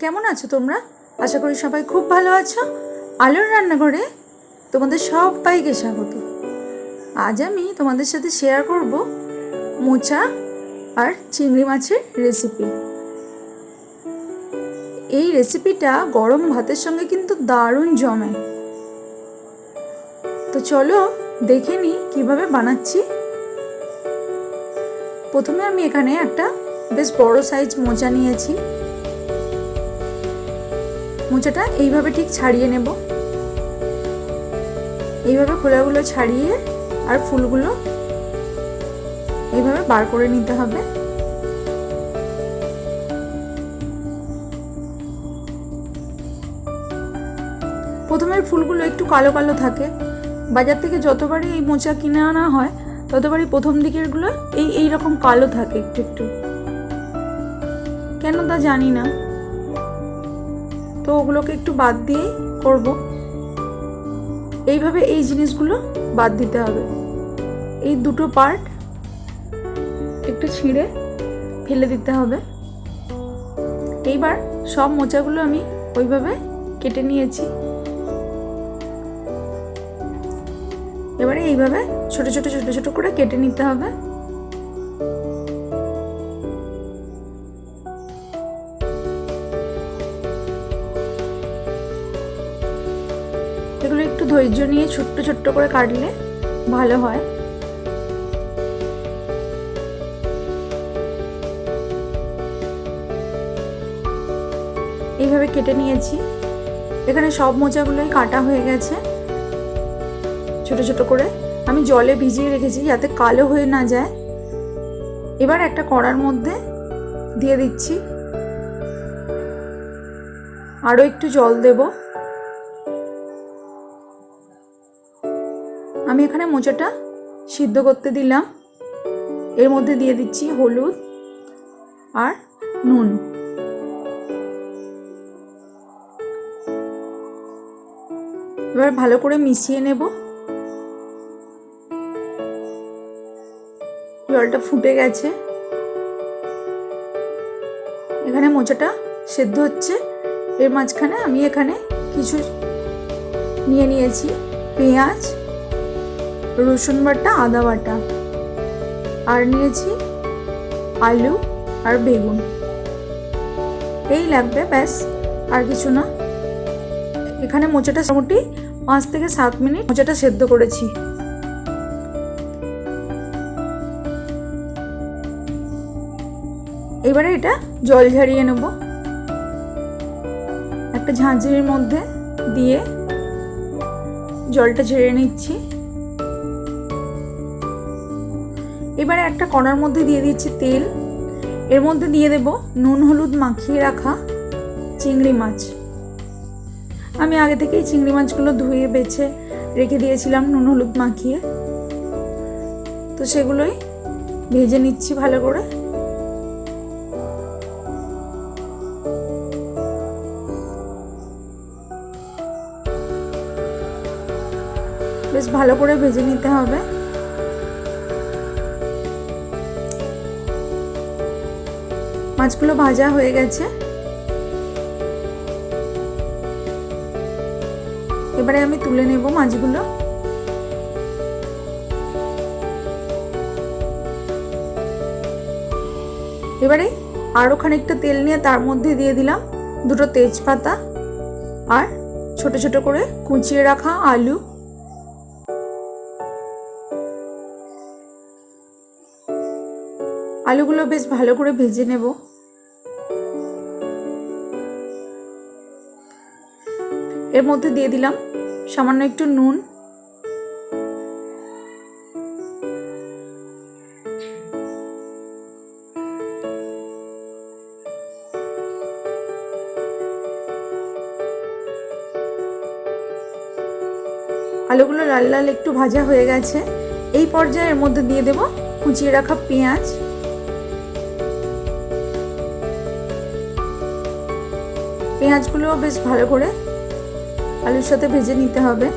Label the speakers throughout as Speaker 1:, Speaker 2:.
Speaker 1: কেমন আছো তোমরা? আশা করি সবাই খুব ভালো আছো। আলোর রান্নাঘরে তোমাদের সবাইকে স্বাগত। আজ আমি তোমাদের সাথে শেয়ার করব মোচা আর চিংড়ি মাছের রেসিপি এই রেসিপিটা গরম ভাতের সঙ্গে কিন্তু দারুণ জমে। তো চলো দেখে নিই কীভাবে বানাচ্ছি। প্রথমে আমি এখানে একটা বেশ বড় সাইজ মোচা নিয়েছি। মোচাটা এইভাবে ঠিক ছাড়িয়ে নেব। এইভাবে খোলাগুলো ছাড়িয়ে আর ফুলগুলো এইভাবে বার করে নিতে হবে। প্রথমে ফুলগুলো একটু কালো কালো থাকে। বাজার থেকে যতবারই এই মোচা কিনে আনা হয়, ততবারই প্রথম দিকেরগুলো এই এই রকম কালো থাকে একটু একটু। কেন তা জানি না। তো ওগুলোকে একটু বাদ দিয়েই করব। এইভাবে এই জিনিসগুলো বাদ দিতে হবে। এই দুটো পার্ট একটু ছিঁড়ে ফেলে দিতে হবে। এইবার সব মোচাগুলো আমি ওইভাবে কেটে নিয়েছি। এবারে এইভাবে ছোট ছোট ছোট ছোট করে কেটে নিতে হবে। এগুলো একটু ধৈর্য নিয়ে ছোট্ট ছোট্ট করে কাটলে ভালো হয়। এইভাবে কেটে নিয়েছি। এখানে সব মোচাগুলোই কাটা হয়ে গেছে। ছোট ছোট করে। আমি জলে ভিজিয়ে রেখেছি যাতে কালো হয়ে না যায়। এবার একটা কড়ার মধ্যে দিয়ে দিচ্ছি। আরও একটু জল দেব। আমি এখানে মোচাটা সিদ্ধ করতে দিলাম। এর মধ্যে দিয়ে দিচ্ছি হলুদ আর নুন। এবার ভালো করে মিশিয়ে নেব। জলটা ফুটে গেছে। এখানে মোচাটা সেদ্ধ হচ্ছে। এর মাঝখানে আমি এখানে কিছু নিয়ে নিয়েছি পেঁয়াজ। রসুন বাটা, আদা বাটা। আর নিয়েছি আলু আর বেগুন। এই লাগবে, ব্যাস। আর কিছু না। এখানে মোচাটা মোটামুটি পাঁচ থেকে সাত মিনিট মোচাটা সেদ্ধ করেছি। এবারে এটা জল ঝারিয়ে নেব। একটা ঝাঁঝরির মধ্যে দিয়ে জলটা ঝেড়ে নিচ্ছি। এবারে একটা কড়ার মধ্যে দিয়ে দিচ্ছি তেল। এর মধ্যে দিয়ে দেব নুন, হলুদ মাখিয়ে রাখা চিংড়ি মাছ। আমি আগে থেকেই চিংড়ি মাছগুলো ধুয়ে, বেছে রেখে দিয়েছিলাম নুন, হলুদ মাখিয়ে। তো সেগুলোই ভেজে নিচ্ছি ভালো করে। বেশ ভালো করে ভেজে নিতে হবে। মাছগুলো ভাজা হয়ে গেছে। এবারে আমি তুলে নেব মাছগুলো। এবারে আরও খানিকটা তেল নিয়ে তার মধ্যে দিয়ে দিলাম দুটো তেজপাতা আর ছোট ছোট করে কুচিয়ে রাখা আলু। আলুগুলো বেশ ভালো করে ভেজে নেব। এর মধ্যে দিয়ে দিলাম সামান্য একটু নুন। আলুগুলো লাল লাল একটু ভাজা হয়ে গেছে। এই পর্যায়ে এর মধ্যে দিয়ে দেব কুচিয়ে রাখা পেঁয়াজ। পেঁয়াজগুলোও বেশ ভালো করে আলুর সাথে ভেজে নিতে হবে।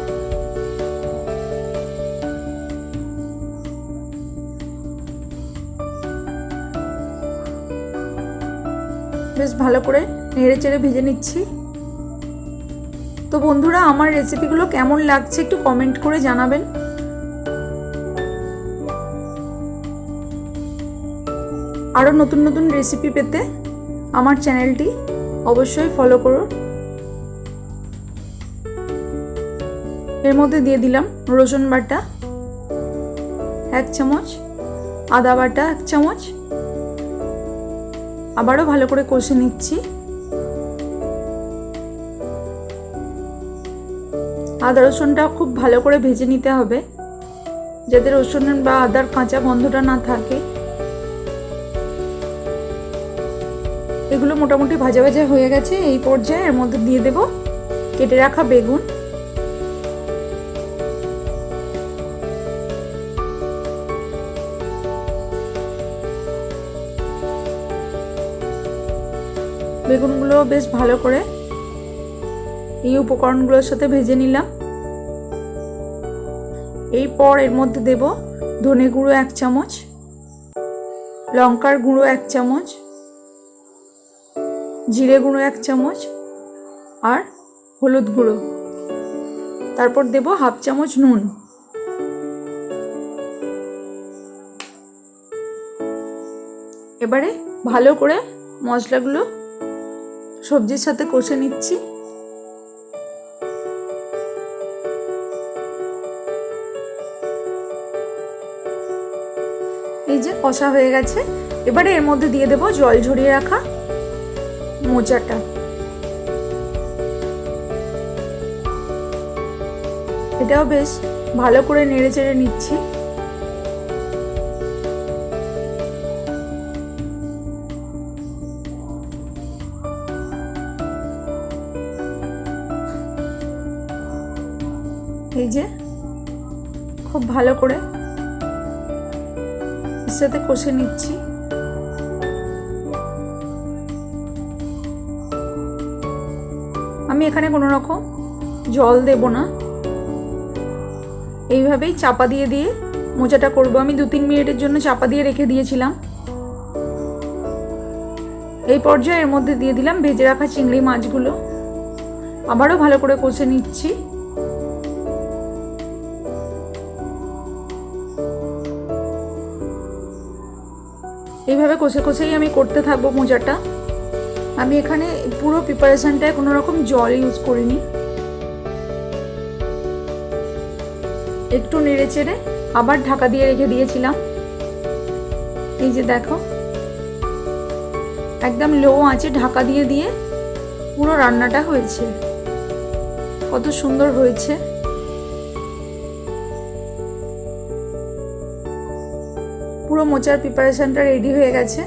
Speaker 1: বেশ ভালো করে নেড়ে চেড়ে ভেজে নিচ্ছি। তো বন্ধুরা, আমার রেসিপিগুলো কেমন লাগছে একটু কমেন্ট করে জানাবেন। আরও নতুন নতুন রেসিপি পেতে আমার চ্যানেলটি অবশ্যই ফলো করুন। এর মধ্যে দিয়ে দিলাম রসুন বাটা, এক চামচ, আদা বাটা এক চামচ। আবারও ভালো করে কষে নিচ্ছি। আদা রসুনটা খুব ভালো করে ভেজে নিতে হবে, যাতে রসুন বা আদার কাঁচা গন্ধটা না থাকে। এগুলো মোটামুটি ভাজা ভাজা হয়ে গেছে, এই পর্যায়ে এর মধ্যে দিয়ে দেব কেটে রাখা বেগুন। বেগুনগুলো বেশ ভালো করে এই উপকরণগুলোর সাথে ভেজে নিলাম। এই পর এর মধ্যে দেব ধনে গুঁড়ো এক চামচ, লঙ্কার গুঁড়ো এক চামচ, জিরে গুঁড়ো এক চামচ আর হলুদ গুঁড়ো। তারপর দেব হাফ চামচ নুন। এবারে ভালো করে মশলাগুলো সবজির সাথে কষে নিচ্ছি। এই যে কষা হয়ে গেছে। এবারে এর মধ্যে দিয়ে দেব জল ঝরিয়ে রাখা মোচাটা। এটাও বেশ ভালো করে নেড়ে চেড়ে নিচ্ছি। এই যে, খুব ভালো করে সাথে কষে নিচ্ছি। আমি এখানে কোনো রকম জল দেব না। এইভাবেই চাপা দিয়ে দিয়ে মোচাটা করব। আমি দু তিন মিনিটের জন্য চাপা দিয়ে রেখে দিয়েছিলাম। এই পর্যায়ে এর মধ্যে দিয়ে দিলাম ভেজে রাখা চিংড়ি মাছগুলো। আবারও ভালো করে কষে নিচ্ছি। এইভাবে কষে কষেই আমি করতে থাকব মোজাটা। আমি এখানে পুরো প্রিপারেশানটায় কোনো রকম জল ইউজ করিনি। একটু নেড়ে চেড়ে আবার ঢাকা দিয়ে রেখে দিয়েছিলাম। এই যে দেখো। একদম লো আঁচে ঢাকা দিয়ে দিয়ে পুরো রান্নাটা হয়েছে। কত সুন্দর হয়েছে। পুরো মোচার প্রিপারেশনটা রেডি হয়ে গেছে।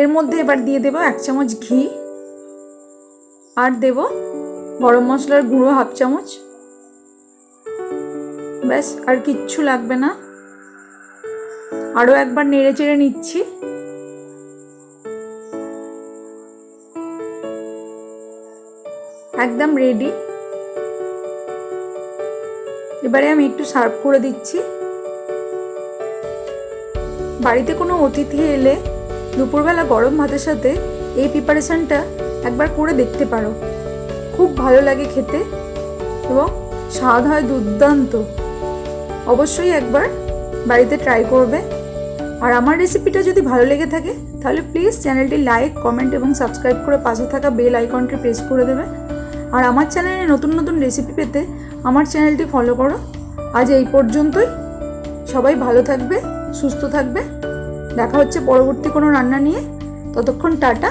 Speaker 1: এর মধ্যে এবার দিয়ে দেব এক চামচ ঘি। আর দেব গরম মশলার গুঁড়ো হাফ চামচ। ব্যাস, আর কিচ্ছু লাগবে না। আরও একবার নেড়ে চেড়ে নিচ্ছি। একদম রেডি। এবারে আমি একটু সার্ভ করে দিচ্ছি। বাড়িতে কোনো অতিথি এলে দুপুরবেলা গরম ভাতের সাথে এই প্রিপারেশনটা একবার করে দেখতে পারো। খুব ভালো লাগে খেতে এবং স্বাদ হয় দুর্দান্ত। অবশ্যই একবার বাড়িতে ট্রাই করবে। আর আমার রেসিপিটা যদি ভালো লেগে থাকে, তাহলে প্লিজ চ্যানেলটি লাইক কমেন্ট এবং সাবস্ক্রাইব করে পাশে থাকা বেল আইকনটি প্রেস করে দেবে। আর আমার চ্যানেলে নতুন নতুন রেসিপি পেতে আমার চ্যানেলটি ফলো করো। আজ এই পর্যন্তই। সবাই ভালো থাকবে, সুস্থ থাকবে। দেখা হচ্ছে পরবর্তী কোনো রান্না নিয়ে। ততক্ষণ টাটা।